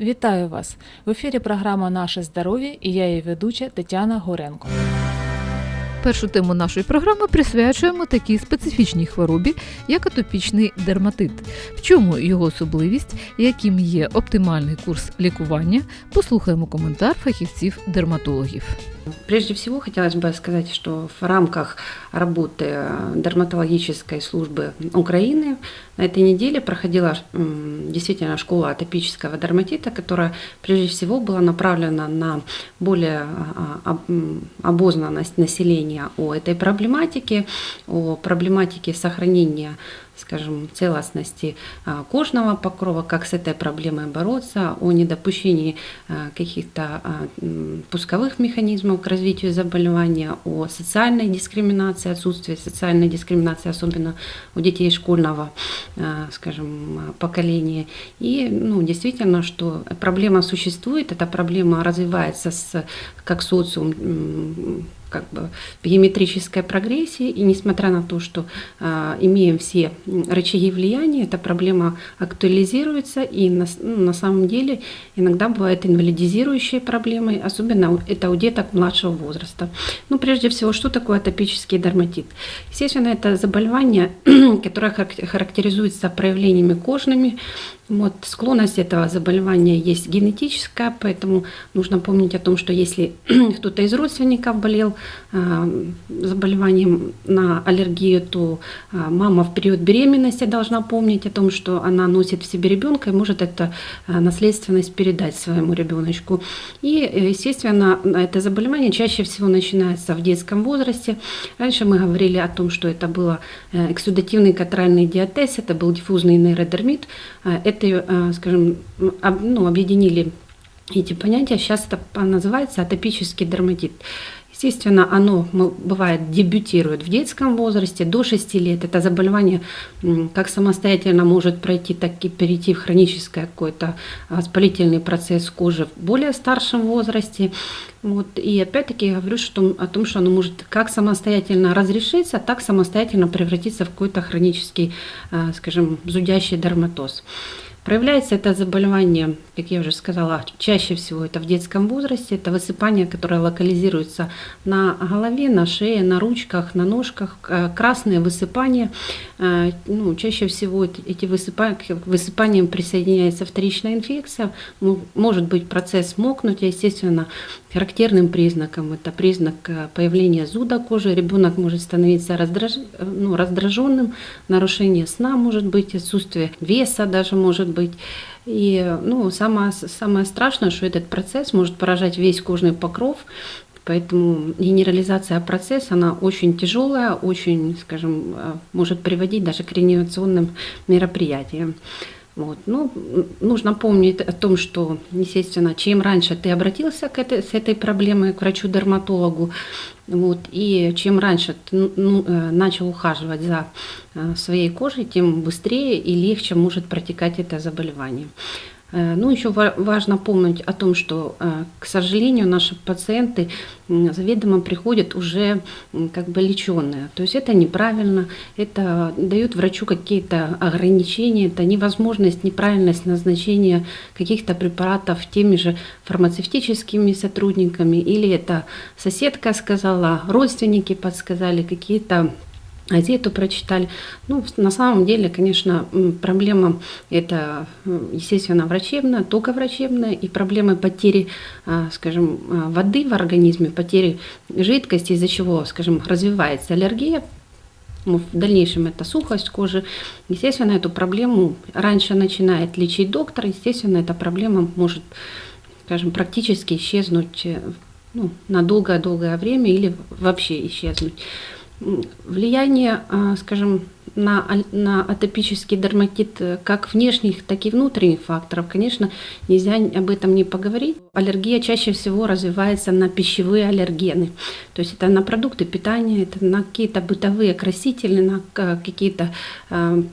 Вітаю вас! В ефірі програма Наше здоров'я і я її ведуча Тетяна Горенко. Першу тему нашої програми присвячуємо такій специфічній хворобі, як атопічний дерматит. В чому його особливість, яким є оптимальний курс лікування, послухаємо коментар фахівців-дерматологів. Прежде всего хотелось бы сказать, что в рамках работы дерматологической службы Украины на этой неделе проходила м, действительно школа атопического дерматита, которая прежде всего была направлена на более а, об- м, обознанность населения о этой проблематике, о проблематике сохранения скажем, целостности а, кожного покрова, как с этой проблемой бороться, о недопущении а, каких-то а, пусковых механизмов к развитию заболевания, о социальной дискриминации, отсутствии социальной дискриминации, особенно у детей школьного, скажем, поколения. И ну, действительно, что проблема существует, эта проблема развивается с, как социум как бы геометрической прогрессии, и несмотря на то, что а, имеем все рычаги влияния, эта проблема актуализируется, и на, ну, на самом деле иногда бывает инвалидизирующей проблемой, особенно это у деток младшего возраста. Ну, прежде всего, что такое атопический дерматит? Естественно, это заболевание, которое харак- характеризуется проявлениями кожными, вот, склонность этого заболевания есть генетическая, поэтому нужно помнить о том, что если кто-то из родственников болел заболеванием на аллергию, то а, мама в период беременности должна помнить о том, что она носит в себе ребенка и может эту наследственность передать своему ребеночку. И, э, естественно, это заболевание чаще всего начинается в детском возрасте. Раньше мы говорили о том, что это было э, эксудативный катральный диатез, это был диффузный нейродермит. Это, э, скажем, ну, объединили эти понятия. Сейчас это называется атопический дерматит. Естественно, оно бывает дебютирует в детском возрасте до 6 лет. Это заболевание как самостоятельно может пройти, так и перейти в хронический какой-то воспалительный процесс кожи в более старшем возрасте. Вот. И опять-таки я говорю что, о том, что оно может как самостоятельно разрешиться, так самостоятельно превратиться в какой-то хронический, а, скажем, зудящий дерматоз. Проявляется это заболевание, как я уже сказала, чаще всего это в детском возрасте. Это высыпание, которое локализируется на голове, на шее, на ручках, на ножках. Э, Красные высыпания. Э, Ну, чаще всего эти высыпания, к высыпаниям присоединяется вторичная инфекция. Может быть процесс мокнуть, естественно, характерным признаком это признак э, появления зуда кожи. Ребенок может становиться раздраж... ну, раздраженным, нарушение сна может быть, отсутствие веса даже может быть. И ну, самое, самое страшное, что этот процесс может поражать весь кожный покров, Поэтому генерализация процесса, она очень тяжелая, очень, скажем, э, может приводить даже к реанимационным мероприятиям. Вот. Ну, нужно помнить о том, что, естественно, чем раньше ты обратился к этой, с этой проблемой к врачу-дерматологу, вот, и чем раньше ты ну, ну, э, начал ухаживать за э, своей кожей, тем быстрее и легче может протекать это заболевание. Э, Ну, еще ва- важно помнить о том, что, э, к сожалению, наши пациенты заведомо приходят уже как бы леченые. То есть это неправильно, это дает врачу какие-то ограничения, это невозможность, неправильность назначения каких-то препаратов теми же фармацевтическими сотрудниками, или это соседка сказала, родственники подсказали, какие-то газету прочитали. Ну, на самом деле, конечно, проблема это, естественно, врачебная, только врачебная, и проблемы потери, а, скажем, а, воды в организме, потери жидкости, из-за чего, скажем, развивается аллергия, ну, в дальнейшем это сухость кожи. Естественно, эту проблему раньше начинает лечить доктор. Естественно, эта проблема может, скажем, практически исчезнуть э, ну, на долгое-долгое время или вообще исчезнуть. Влияние, а, скажем, на, на атопический дерматит э, как внешних, так и внутренних факторов, конечно, нельзя об этом не поговорить. Аллергия чаще всего развивается на пищевые аллергены. То есть это на продукты питания, это на какие-то бытовые красители, на какие-то э,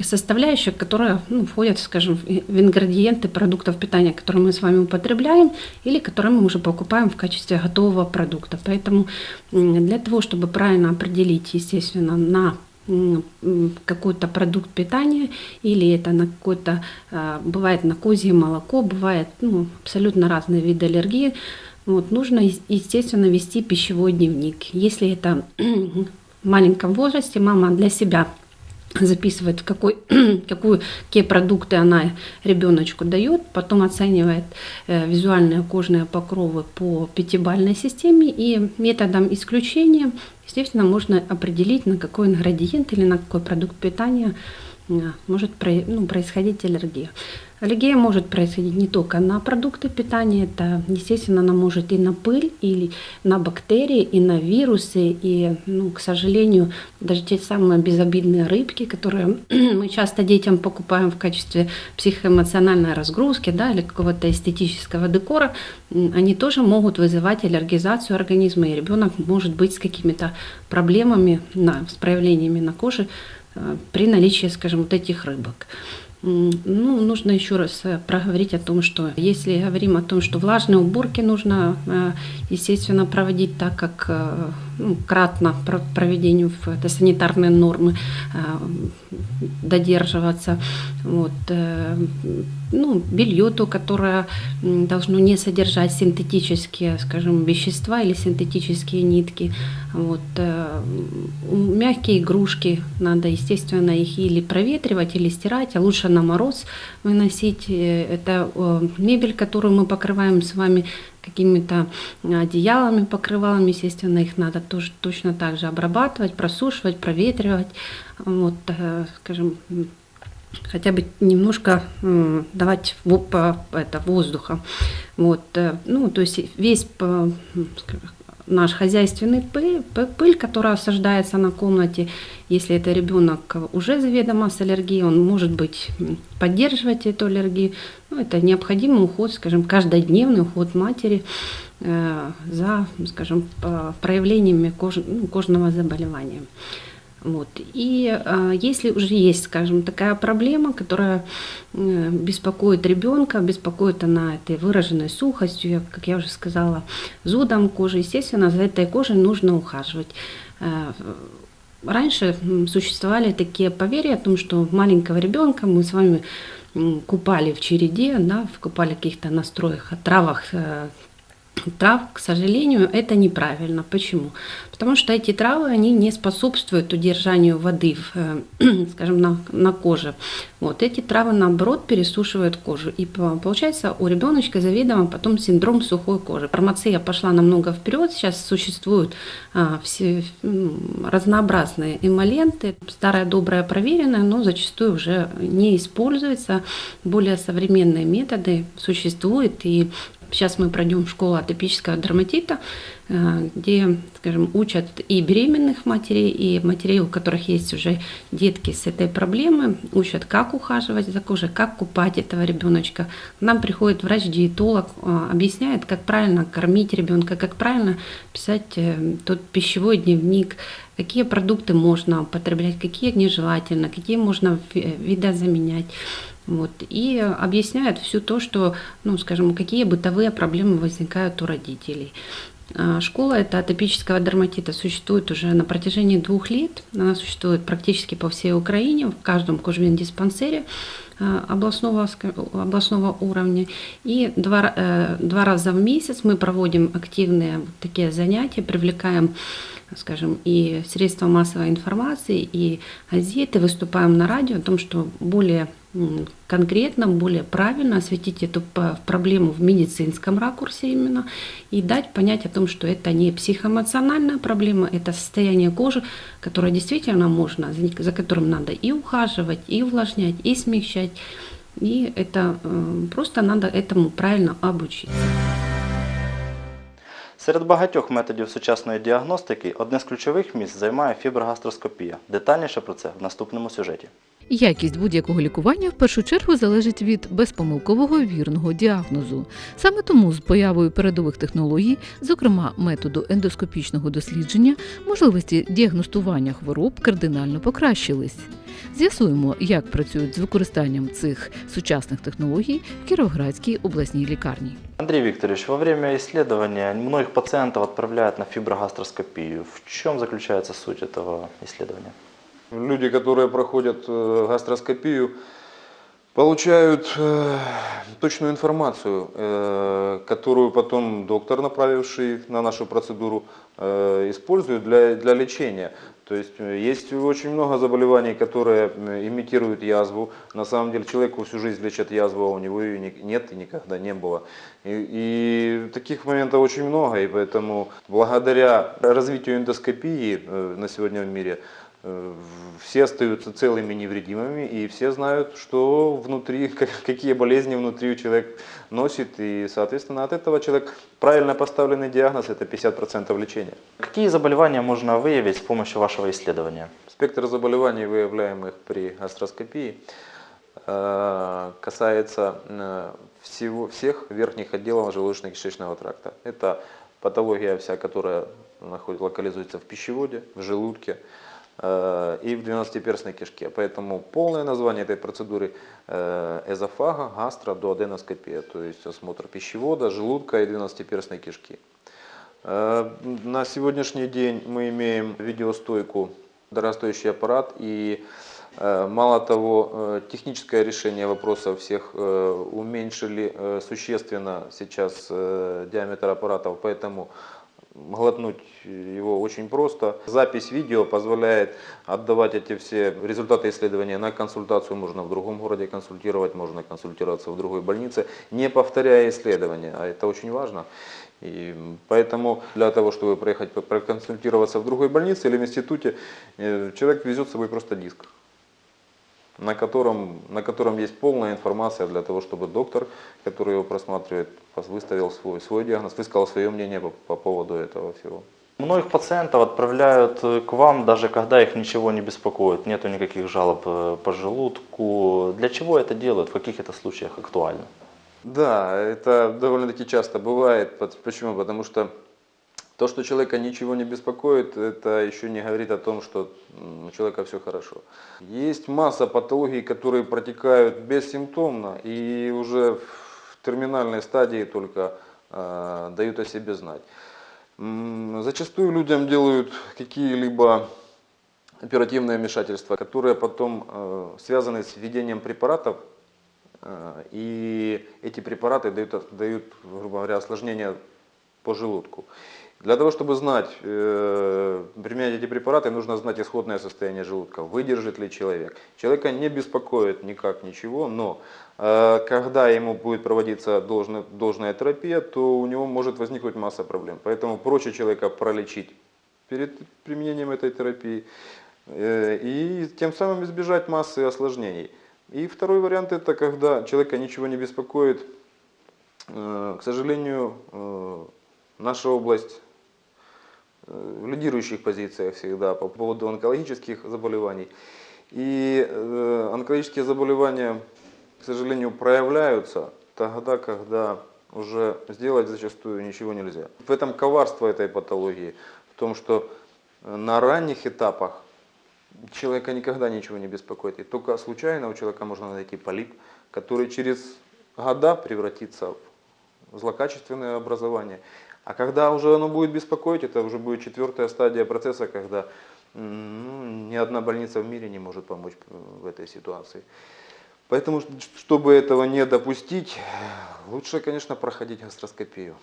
составляющие, которые ну, входят, скажем, в ингредиенты продуктов питания, которые мы с вами употребляем или которые мы уже покупаем в качестве готового продукта. Поэтому для того, чтобы правильно определить, естественно, на какой-то продукт питания или это на какой-то, а, бывает на козье молоко, бывает ну, абсолютно разные виды аллергии. Вот, нужно, ес- естественно, вести пищевой дневник. Если это в маленьком возрасте, мама для себя записывает, какой, какую, какие продукты она ребеночку дает, потом оценивает э, визуальные кожные покровы по пятибалльной системе и методом исключения, естественно, можно определить, на какой ингредиент или на какой продукт питания э, может ну, происходить аллергия. Аллергия может происходить не только на продукты питания, это, естественно, она может и на пыль, или на бактерии, и на вирусы, и, ну, к сожалению, даже те самые безобидные рыбки, которые мы часто детям покупаем в качестве психоэмоциональной разгрузки, да, или какого-то эстетического декора, они тоже могут вызывать аллергизацию организма, и ребенок может быть с какими-то проблемами, на, с проявлениями на коже э, при наличии, скажем, вот этих рыбок. Ну, нужно еще раз э, проговорить о том, что если говорим о том, что влажные уборки нужно, э, естественно, проводить так, как э, ну, кратно про- проведению в это санитарные нормы э, додерживаться. Вот, э, ну, белье то, которое должно не содержать синтетические, скажем, вещества или синтетические нитки. Вот, э, мягкие игрушки надо, естественно, их или проветривать, или стирать, а лучше на мороз выносить. Это мебель, которую мы покрываем с вами какими-то одеялами, покрывалами, естественно, их надо тоже точно так же обрабатывать, просушивать, проветривать, вот, э, скажем, хотя бы немножко давать это, воздуха. Вот, э, ну, то есть весь скажем, наш хозяйственный пыль, пыль, которая осаждается на комнате, если это ребенок уже заведомо с аллергией, он может быть поддерживать эту аллергию. Ну, это необходимый уход, скажем, каждодневный уход матери э, за, скажем, проявлениями кож- ну, кожного заболевания. Вот. И э, если уже есть, скажем, такая проблема, которая э, беспокоит ребенка, беспокоит она этой выраженной сухостью, как я уже сказала, зудом кожи, естественно, за этой кожей нужно ухаживать. Э, Раньше существовали такие поверья о том, что маленького ребенка мы с вами купали в череде, да, купали в каких-то настроях, травах, э, трав, к сожалению, это неправильно. Почему? Потому что эти травы, они не способствуют удержанию воды, в, э, скажем, на, на коже. Вот эти травы, наоборот, пересушивают кожу. И по- получается у ребеночка заведомо потом синдром сухой кожи. Фармация пошла намного вперед. Сейчас существуют а, все разнообразные эмоленты. Старая добрая проверенная, но зачастую уже не используется. Более современные методы существуют. И Сейчас мы пройдем школу атопического дерматита, э, где, скажем, учат и беременных матерей, и матерей, у которых есть уже детки с этой проблемой, учат, как ухаживать за кожей, как купать этого ребеночка. К нам приходит врач-диетолог, э, объясняет, как правильно кормить ребенка, как правильно писать э, тот пищевой дневник, какие продукты можно употреблять, какие нежелательно, какие можно ви- видозаменять. Вот, и объясняют все то, что, ну, скажем, какие бытовые проблемы возникают у родителей. А, Школа это атопического дерматита существует уже на протяжении двух лет. Она существует практически по всей Украине, в каждом кожвен-диспансере а, областного, областного уровня. И два, э, два раза в месяц мы проводим активные такие занятия, привлекаем скажем, и средства массовой информации, и газеты, выступаем на радио о том, что более конкретно, более правильно осветить эту проблему в медицинском ракурсе именно и дать понять о том, что это не психоэмоциональная проблема, это состояние кожи, которое действительно можно, за, которым надо и ухаживать, и увлажнять, и смягчать. И это э, просто надо этому правильно обучиться. Серед багатьох методів сучасної діагностики одне з ключових місць займає фіброгастроскопія. Детальніше про це в наступному сюжеті. Якість будь-якого лікування в першу чергу залежить від безпомилкового вірного діагнозу. Саме тому з появою передових технологій, зокрема методу ендоскопічного дослідження, можливості діагностування хвороб кардинально покращились. З'ясуємо, як працюють з використанням цих сучасних технологій в Кіровоградській обласній лікарні. Андрей Викторович, во время исследования многих пациентов отправляют на фиброгастроскопию. В чем заключается суть этого исследования? Люди, которые проходят э, гастроскопию, получают э, точную информацию, э, которую потом доктор, направивший на нашу процедуру, э, использует для, для лечения. То есть э, есть очень много заболеваний, которые имитируют язву. На самом деле человеку всю жизнь лечат язву, а у него ее нет и никогда не было. И, и таких моментов очень много, и поэтому благодаря развитию эндоскопии э, на сегодня в мире все остаются целыми, невредимыми, и все знают, что внутри, как- какие болезни внутри человек носит, и, соответственно, от этого человек правильно поставленный диагноз – это 50% лечения. Какие заболевания можно выявить с помощью вашего исследования? Спектр заболеваний, выявляемых при гастроскопии, э, касается э, всего, всех верхних отделов желудочно-кишечного тракта. Это патология вся, которая находит, локализуется в пищеводе, в желудке э, и в двенадцатиперстной кишке. Поэтому полное название этой процедуры э, эзофага, гастродуоденоскопия, то есть осмотр пищевода, желудка и двенадцатиперстной кишки. Э, На сегодняшний день мы имеем видеостойку, дорогостоящий аппарат и э, мало того, э, техническое решение вопросов всех э, уменьшили э, существенно сейчас э, диаметр аппаратов, поэтому глотнуть его очень просто. Запись видео позволяет отдавать эти все результаты исследования на консультацию. Можно в другом городе консультировать, можно консультироваться в другой больнице, не повторяя исследования. А это очень важно. И поэтому для того, чтобы проехать проконсультироваться в другой больнице или в институте, э, человек везет с собой просто диск, на котором, на котором есть полная информация для того, чтобы доктор, который его просматривает, выставил свой, свой диагноз, высказал свое мнение по, по поводу этого всего. Многих пациентов отправляют к вам, даже когда их ничего не беспокоит, нету никаких жалоб э, по желудку. Для чего это делают? В каких это случаях актуально? Да, это довольно-таки часто бывает. Почему? Потому что то, что человека ничего не беспокоит, это еще не говорит о том, что у человека все хорошо. Есть масса патологий, которые протекают бессимптомно и уже в терминальной стадии только э, дают о себе знать. Зачастую людям делают какие-либо оперативные вмешательства, которые потом э, связаны с введением препаратов, э, и эти препараты дают, дают, грубо говоря, осложнения по желудку. Для того, чтобы знать, э, применять эти препараты, нужно знать исходное состояние желудка, выдержит ли человек. Человека не беспокоит никак ничего, но э, когда ему будет проводиться должная, должная терапия, то у него может возникнуть масса проблем. Поэтому проще человека пролечить перед применением этой терапии э, и тем самым избежать массы осложнений. И второй вариант это когда человека ничего не беспокоит. Э, К сожалению, э, наша область лидирующих позициях всегда по поводу онкологических заболеваний. И э, онкологические заболевания, к сожалению, проявляются тогда, когда уже сделать зачастую ничего нельзя. В этом коварство этой патологии, в том, что э, на ранних этапах человека никогда ничего не беспокоит. И только случайно у человека можно найти полип, который через года превратится в злокачественное образование. А когда уже оно будет беспокоить, это уже будет четвертая стадия процесса, когда ну, ни одна больница в мире не может помочь в этой ситуации. Поэтому, чтобы этого не допустить, лучше, конечно, проходить гастроскопию.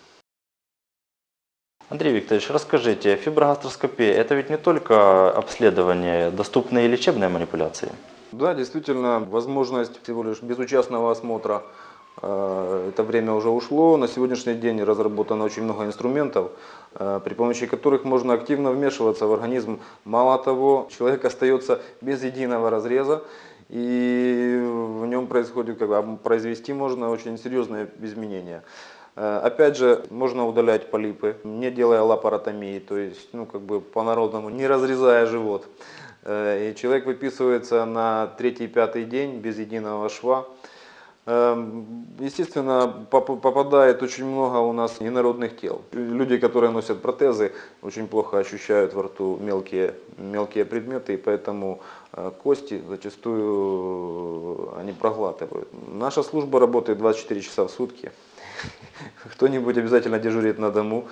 Андрей Викторович, расскажите, фиброгастроскопия – это ведь не только обследование, доступные и лечебные манипуляции? Да, действительно, возможность всего лишь безучастного осмотра, это время уже ушло. На сегодняшний день разработано очень много инструментов, э, при помощи которых можно активно вмешиваться в организм. Мало того, человек остается без единого разреза, и в нем происходит, как бы, произвести можно очень серьезные изменения. Э, Опять же, можно удалять полипы, не делая лапаротомии, то есть, ну, как бы по-народному, не разрезая живот. Э, И человек выписывается на третий-пятый день без единого шва. Эм, Естественно, поп- попадает очень много у нас инородных тел. Люди, которые носят протезы, очень плохо ощущают во рту мелкие, мелкие предметы, и поэтому э, кости зачастую они проглатывают. Наша служба работает 24 часа в сутки. Кто-нибудь обязательно дежурит на дому.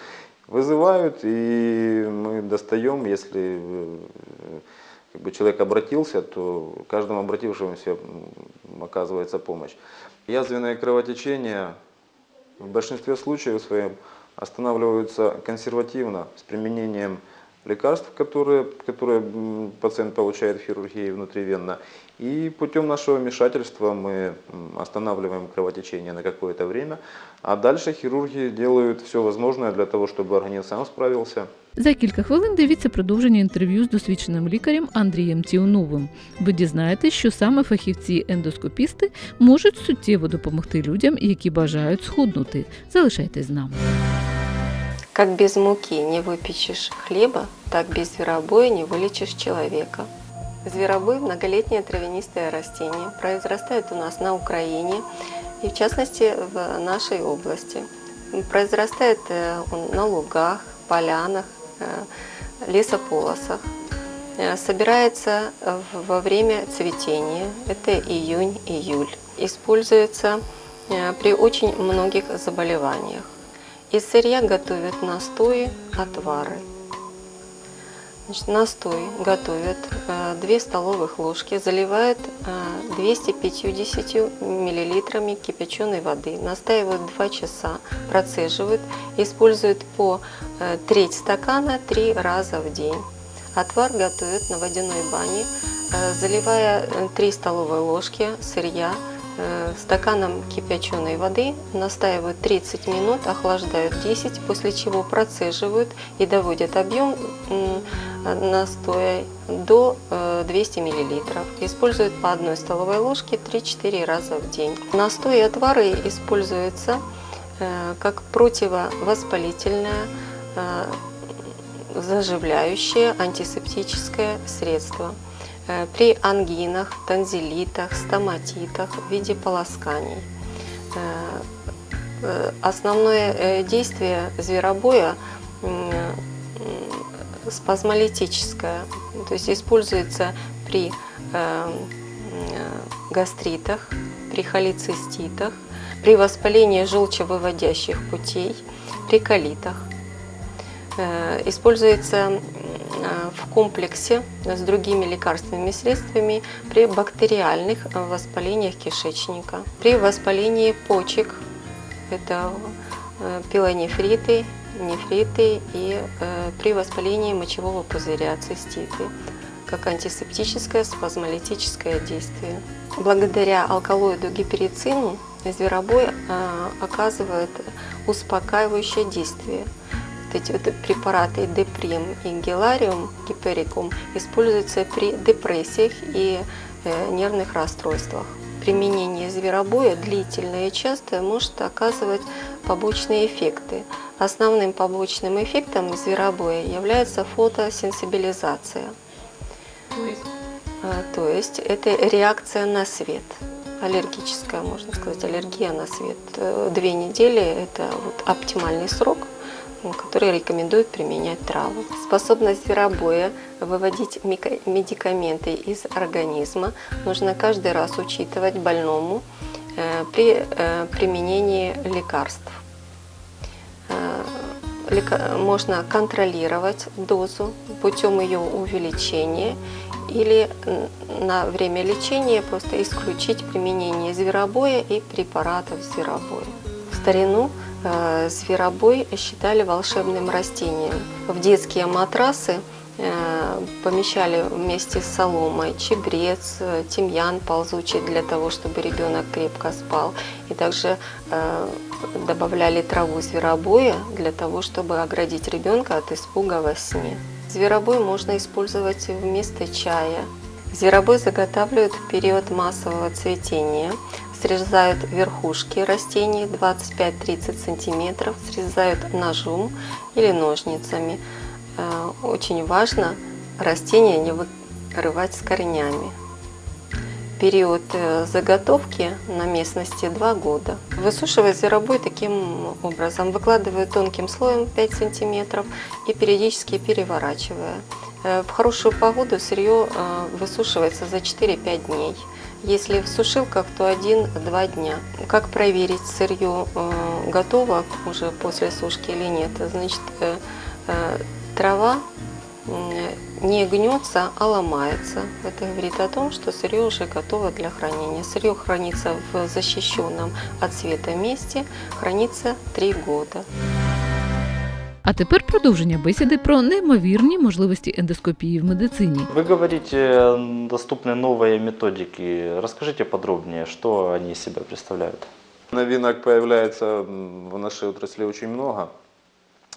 Вызывают, и мы достаем, если э, как бы человек обратился, то каждому обратившемуся оказывается помощь. Язвенное кровотечение в большинстве случаев своем останавливаются консервативно с применением лекарств, которые, которые м, пациент получает в хирургии внутривенно. И путем нашего вмешательства мы м, останавливаем кровотечение на какое-то время, а дальше хирурги делают все возможное для того, чтобы организм сам справился. За кілька хвилин дивіться продовження інтерв'ю з досвідченим лікарем Андрієм Тіоновим. Ви дізнаєтесь, що саме фахівці-ендоскопісти можуть суттєво допомогти людям, які бажають схуднути. Залишайтесь з нами. Как без муки не выпечешь хлеба, так без зверобоя не вылечишь человека. Зверобой – многолетнее травянистое растение, произрастает у нас на Украине и в частности в нашей области. Произрастает э, он на лугах, полянах, э, лесополосах. Э, Собирается во время цветения, это июнь-июль. Используется при очень многих заболеваниях. Из сырья готовят настои, отвары. Значит, настой готовят 2 столовых ложки, заливают э, 250 миллилитрами кипяченой воды, настаивают 2 часа, процеживают, используют по э, треть стакана 3 раза в день. Отвар готовят на водяной бане, э, заливая 3 столовые ложки сырья э, стаканом кипяченой воды, настаивают 30 минут, охлаждают 10, после чего процеживают и доводят объем м, настоя до э, 200 мл. Используют по одной столовой ложке 3-4 раза в день. Настой и отвары используются э, как противовоспалительное, э, заживляющее антисептическое средство э, при ангинах, танзелитах, стоматитах в виде полосканий. Э, э, Основное э, действие зверобоя спазмолитическое, то есть используется при э, э, гастритах, при холециститах, при воспалении желчевыводящих путей, при колитах. Э, Используется э, в комплексе с другими лекарственными средствами при бактериальных э, воспалениях кишечника, при воспалении почек, это э, пилонефриты, нефриты и э, при воспалении мочевого пузыря, циститы, как антисептическое, спазмолитическое действие. Благодаря алкалоиду гиперицину зверобой э, оказывает успокаивающее действие. Вот эти вот препараты деприм и гелариум, гиперикум используются при депрессиях и э, нервных расстройствах. Применение зверобоя длительное и частое может оказывать побочные эффекты. Основным побочным эффектом зверобоя является фотосенсибилизация. А, То есть это реакция на свет, аллергическая, можно сказать, аллергия на свет. Э, Две недели – это вот оптимальный срок, м, который рекомендуют применять травы. Способность зверобоя выводить медикаменты из организма нужно каждый раз учитывать больному э, при э, применении лекарств. Э, Можно контролировать дозу путем ее увеличения или на время лечения просто исключить применение зверобоя и препаратов зверобоя. В старину зверобой считали волшебным растением. В детские матрасы э, помещали вместе с соломой чебрец, э, тимьян ползучий для того, чтобы ребенок крепко спал. И также э, добавляли траву зверобоя для того, чтобы оградить ребенка от испуга во сне. Зверобой можно использовать вместо чая. Зверобой заготавливают в период массового цветения. Срезают верхушки растений 25-30 сантиметров, срезают ножом или ножницами. Э, Очень важно растение не вырывать с корнями. Период э, заготовки на местности 2 года. Высушивать зверобой таким образом. Выкладываю тонким слоем 5 сантиметров и периодически переворачивая. Э, В хорошую погоду сырье высушивается за 4-5 дней. Если в сушилках, то 1-2 дня. Как проверить, сырье э, готово уже после сушки или нет? Значит, э, э, трава не гнется, а ломается. Это говорит о том, что сырье уже готово для хранения. Сырье хранится в защищенном от света месте, хранится 3 года. А тепер продовження бесіди про неймовірні можливості ендоскопії в медицині. Вы говорите, м, доступны новые методики. Расскажите подробнее, что они из себя представляют. Новинок появляется м, в нашей отрасли очень много.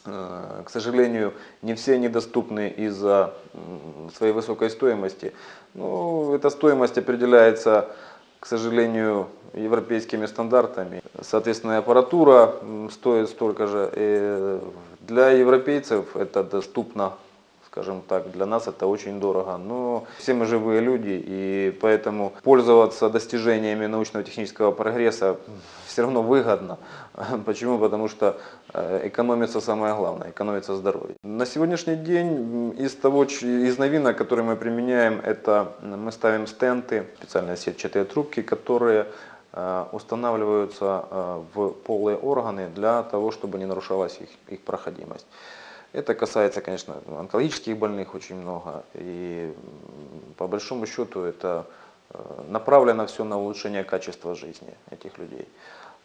Э, К сожалению, не все они доступны из-за м, своей высокой стоимости. Ну, эта стоимость определяется, к сожалению, европейскими стандартами. Соответственно, аппаратура м, стоит столько же. И для европейцев это доступно, скажем так, для нас это очень дорого. Но все мы живые люди, и поэтому пользоваться достижениями научно-технического прогресса все равно выгодно. Почему? Потому что э, экономится самое главное, экономится здоровье. На сегодняшний день из того, из новинок, которые мы применяем, это мы ставим стенты, специальные сетчатые трубки, которые устанавливаются э, в полые органы для того, чтобы не нарушалась их, их проходимость. Это касается, конечно, онкологических больных очень много. И по большому счету это э, направлено все на улучшение качества жизни этих людей.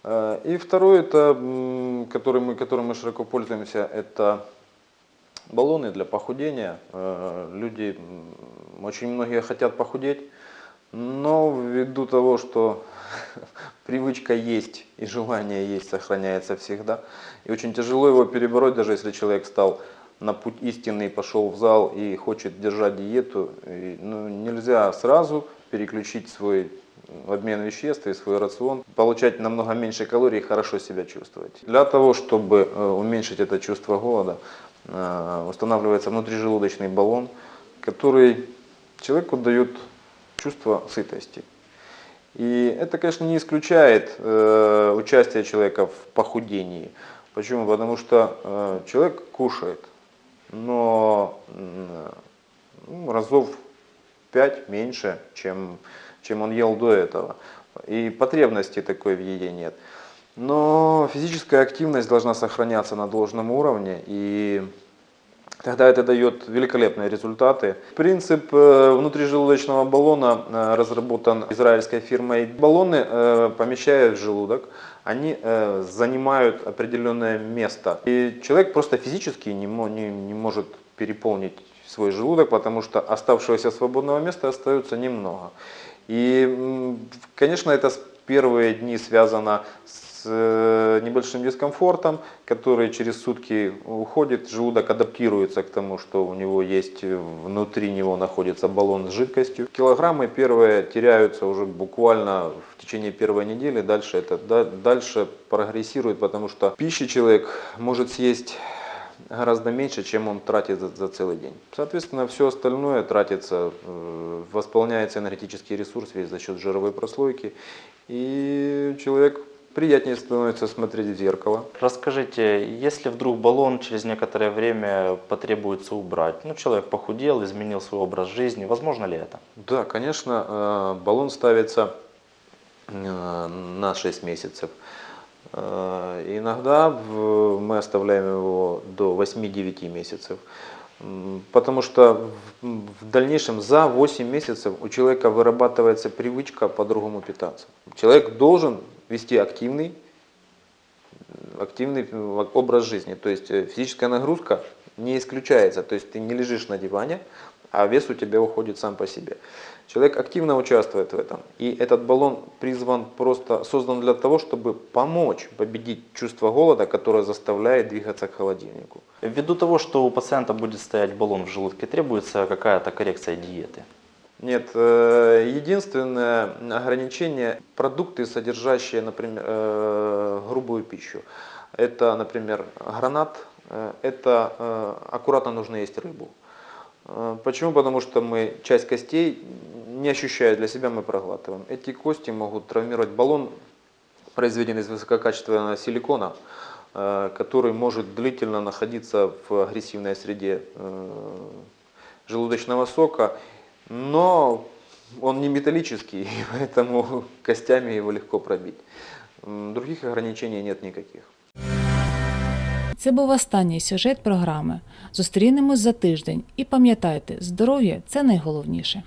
Э, И второе, это, м, которым мы, которым мы широко пользуемся, это баллоны для похудения. Э, Люди, очень многие хотят похудеть, но ввиду того, что привычка есть и желание есть сохраняется всегда, и очень тяжело его перебороть, даже если человек стал на путь истинный, пошел в зал и хочет держать диету, и, ну, нельзя сразу переключить свой обмен веществ и свой рацион, получать намного меньше калорий и хорошо себя чувствовать. Для того, чтобы э, уменьшить это чувство голода, э, устанавливается внутрижелудочный баллон, который человеку дает чувство сытости. И это, конечно, не исключает э, участие человека в похудении. Почему? Потому что э, человек кушает, но ну, разов пять меньше, чем, чем он ел до этого. И потребности такой в еде нет. Но физическая активность должна сохраняться на должном уровне, и тогда это дает великолепные результаты. Принцип э, внутрижелудочного баллона э, разработан израильской фирмой. Баллоны э, помещают в желудок, они занимают определенное место. И человек просто физически не, не, не может переполнить свой желудок, потому что оставшегося свободного места остается немного. И, конечно, это первые дни связано с э, небольшим дискомфортом, который через сутки уходит, желудок адаптируется к тому, что у него есть э, внутри него находится баллон с жидкостью. Килограммы первые теряются уже буквально в течение первой недели, дальше это да- дальше прогрессирует, потому что пищи человек может съесть гораздо меньше, чем он тратит за, за целый день. Соответственно, все остальное тратится, э, восполняется энергетический ресурс весь за счет жировой прослойки, и человек приятнее становится смотреть в зеркало. Расскажите, если вдруг баллон через некоторое время потребуется убрать, ну человек похудел, изменил свой образ жизни, возможно ли это? Да, конечно, э, баллон ставится э, на 6 месяцев. Э, Иногда мы оставляем его до 8-9 месяцев. Потому что в дальнейшем за 8 месяцев у человека вырабатывается привычка по-другому питаться. Человек должен вести активный, активный образ жизни. То есть э, физическая нагрузка не исключается. То есть ты не лежишь на диване, а вес у тебя уходит сам по себе. Человек активно участвует в этом. И этот баллон призван просто, создан для того, чтобы помочь победить чувство голода, которое заставляет двигаться к холодильнику. Ввиду того, что у пациента будет стоять баллон в желудке, требуется какая-то коррекция диеты. Нет, э, единственное ограничение – продукты, содержащие, например, э, грубую пищу. Это, например, гранат, э, это аккуратно нужно есть рыбу. Почему? Потому что мы часть костей, не ощущая для себя, мы проглатываем. Эти кости могут травмировать баллон, произведенный из высококачественного силикона, который может длительно находиться в агрессивной среде желудочного сока, но он не металлический, поэтому костями его легко пробить. Других ограничений нет никаких. Це був останній сюжет програми. Зустрінемось за тиждень і пам'ятайте, здоров'я це найголовніше.